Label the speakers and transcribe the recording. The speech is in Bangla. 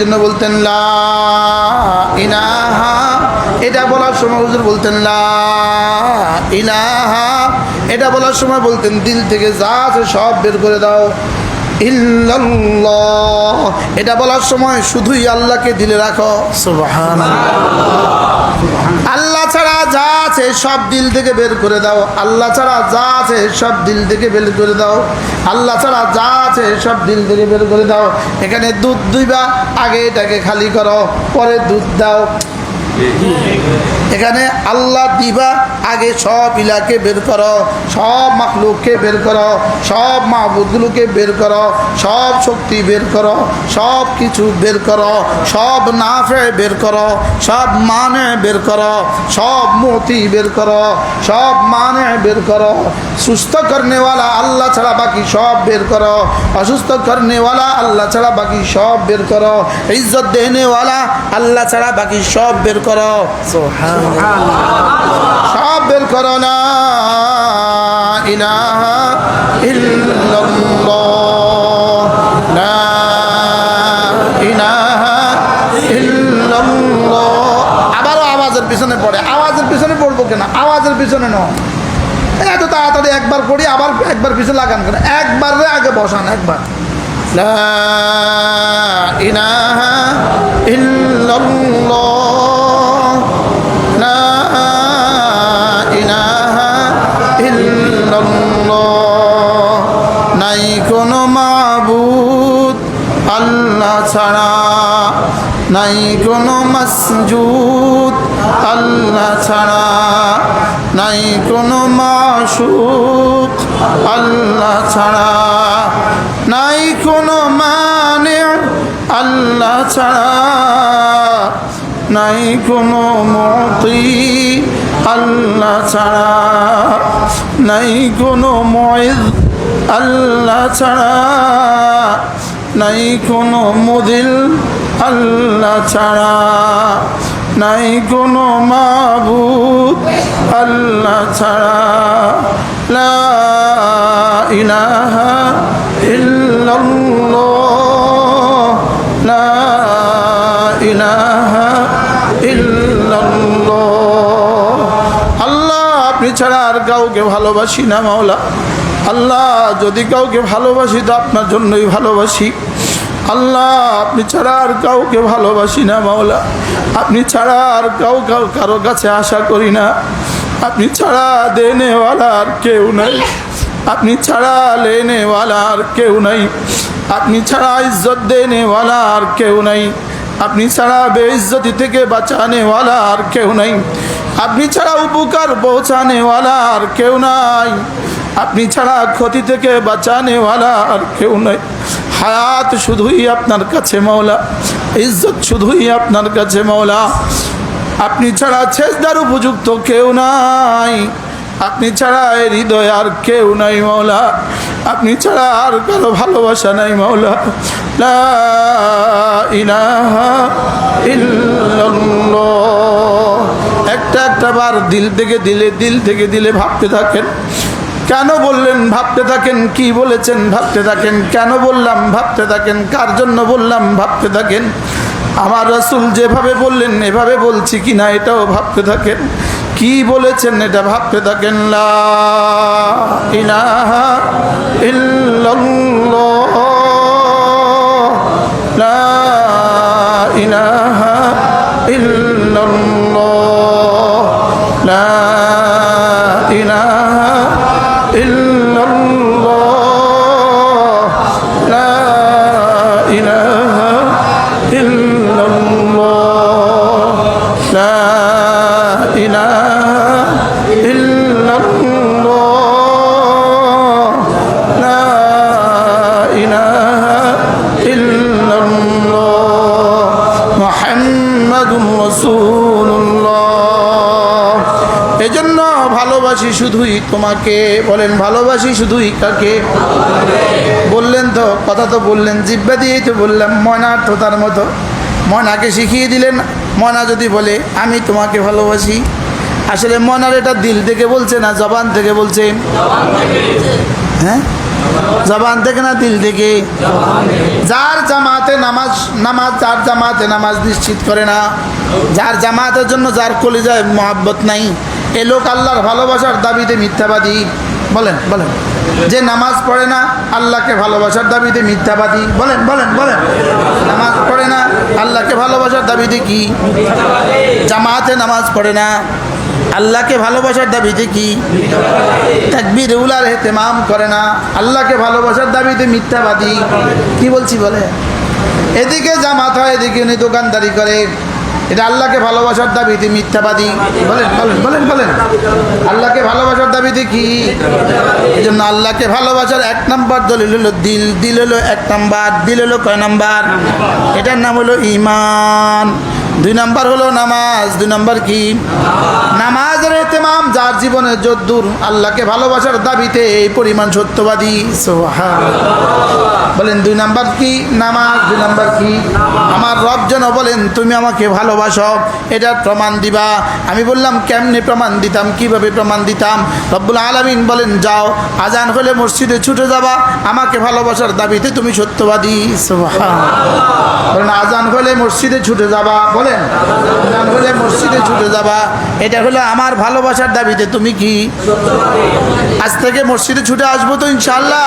Speaker 1: জন্য বলতেন, লা এটা বলার সময় বলতেন, লা এটা বলার সময় বলতেন, দিল থেকে যা আছে সব বের করে দাও। ইল্লাল্লাহ। এটা বলার সময় শুধুই আল্লাহকে দিলে রাখো। আল্লাহ ছাড়া যা আছে সব দিল থেকে বের করে দাও। আল্লাহ ছাড়া যা আছে সব দিল থেকে বের করে দাও। আল্লাহ ছাড়া যা আছে সব দিল থেকে বের করে দাও। এখানে দুধ দুইবা আগে এটাকে খালি করো পরে দুধ দাও। এখানে আল্লাহ দিবা, আগে সব ইলাকে বের করো, সব মাকলুককে বের করো, সব মাহবুদগুলোকে বের করো, সব শক্তি বের করো, সব কিছু বের করো, সব নাফে বের করো, সব মানে বের করো, সব মতি বের করো, সব মানে বের করো। সুস্থ করনেওয়ালা আল্লাহ ছাড়া বাকি সব বের করো। অসুস্থ করনেওয়ালা আল্লাহ ছাড়া বাকি সব বের করো। ইজ্জত দেনেওয়ালা আল্লাহ ছাড়া বাকি সব বের করো। সব বের করো না। ইলাহা ইল্লাল্লাহ। লা ইলাহা ইল্লাল্লাহ। আবারও আওয়াজের পিছনে পড়ে। আওয়াজের পিছনে পড়ব কেন? আওয়াজের পিছনে নয়। এত তাড়াতাড়ি একবার করি আবার একবার পিছনে লাগান কেন? একবার আগে বসান, একবার। লা ইলাহা ইল্লাল্লাহ। ছাড়া নাই কোনো মসজুদ, আল্লাহ ছাড়া নাই কোনো মাসুক আল্লাহ ছাড়া নাই কোনো মানে আল্লাহ ছাড়া নাই কোনো মতি, আল্লাহ ছাড়া নাই কোনো ময়েদ আল্লাহ ছাড়া নাই কোনো মুদিল আল্লাহ ছাড়া। নাই কোনো মাবুদ আল্লাহ ছাড়া। লা লা আল্লাহ, আপনি ছাড়া আর কাউকে ভালোবাসি না, মাওলা। আল্লাহ, যদি কাউকে ভালোবাসি তো আপনার জন্যই ভালোবাসি। আল্লাহ, আপনি ছাড়া আর কাউকে ভালোবাসি না, মাওলা। আপনি ছাড়া আর কাউ কাউ কারও কাছে আশা করি না। আপনি ছাড়া দেনেওয়ালা আর কেউ নাই। আপনি ছাড়া লেনেওয়ালা আর কেউ নাই। আপনি ছাড়া ইজ্জত দেনেওয়ালা আর কেউ নাই। আপনি ছাড়া বেইজ্জতি থেকে বাঁচানেওয়ালা আর কেউ নাই। আপনি ছাড়া উপকার পৌঁছানেওয়ালা আর কেউ নাই। আপনি ছাড়া ক্ষতি থেকে বাঁচানেওয়ালা আর কেউ নাই হায়াত শুধুই আপনার কাছে মৌলা ইজ্জত শুধুই আপনার কাছে মৌলা আপনি ছাড়া ছেজদার উপযুক্ত কেউ নাই। আপনি ছাড়া হৃদয় আর কেউ নাই মৌলা আপনি ছাড়া আর কারও ভালোবাসা নাই মৌলা লা ইলাহা ইল্লাল্লাহ। একটা একটা বার দিল থেকে দিলে, দিল থেকে দিলে ভাবতে থাকেন। কেন বললেন, ভাবতে থাকেন, কি বলেছেন, ভাবতে থাকেন, কেন বললাম, ভাবতে থাকেন, কার জন্য বললাম, ভাবতে থাকেন? আমার রসুল যেভাবে বললেন, এভাবে বলছি কি না এটাও ভাবতে থাকেন। কি বলেছেন এটা ভাবতে থাকেন? ইলাহা ইল্লাল্লাহ। তোমাকে বলেন, ভালোবাসি শুধুই কাকে? বললেন তো, কথা তো বললেন জিব্বা দিয়েই তো বললাম ময়নার তো তার মতো। ময়নাকে শিখিয়ে দিলেন, ময়না যদি বলে, আমি তোমাকে ভালোবাসি। আসলে ময়নার এটা দিল থেকে বলছে না, জবান থেকে বলছে? হ্যাঁ? জবান থেকে না দিল থেকে? যার জামাতে নামাজ নামাজ, যার জামাতে নামাজ নিশ্চিত করে না, যার জামাতের জন্য যার কলিজায় মহাব্বত নাই এ লোক আল্লাহর ভালোবাসার দাবিতে মিথ্যাবাদী। বলেন বলেন। যে নামাজ পড়ে না, আল্লাহকে ভালোবাসার দাবিতে মিথ্যাবাদী। বলেন বলেন বলেন। নামাজ পড়ে না, আল্লাহকে ভালোবাসার দাবিতে কি? জামাতে নামাজ পড়ে না, আল্লাহকে ভালোবাসার দাবিতে কি? তাকবির উলার হেতেমাম করে না, আল্লাহকে ভালোবাসার দাবিতে মিথ্যাবাদী। কি বলছি বলে? এদিকে জামাত হয়, এদিকে উনি দোকানদারি করে। এটা আল্লাহকে ভালোবাসার দাবিতে মিথ্যাবাদী। বলেন বলেন বলেন বলেন। আল্লাহকে ভালোবাসার দাবিতে কি? এই জন্য আল্লাহকে ভালোবাসার এক নম্বর দলিল হলো দিল দিল হলো এক নম্বর, দিল হলো কয় নম্বর? এটার নাম হলো ইমান দুই নাম্বার হলো নামাজ, দুই নাম্বার কি? নামাজের যার জীবনে যদ্দূর আল্লাহকে ভালোবাসার দাবিতে এই পরিমাণ সত্যবাদী বলেন, দুই নাম্বার কি নামাজ, দুই নাম্বার কি আমার রব যেন বলেন, তুমি আমাকে ভালোবাসো, এটার প্রমাণ দিবা। আমি বললাম, কেমনে প্রমাণ দিতাম? কীভাবে প্রমাণ দিতাম? রব্বুল আলমিন বলেন, যাও, আজান হলে মসজিদে ছুটে যাবা, আমাকে ভালোবাসার দাবিতে তুমি সত্যবাদী আজান হলে মসজিদে ছুটে যাবা, বলেন। আজান হলে মসজিদে ছুটে যাবা, এটা হলো আমার ভালোবাসার দাবিতে। তুমি কি আজ থেকে মসজিদে ছুটে আসব তো ইনশাল্লাহ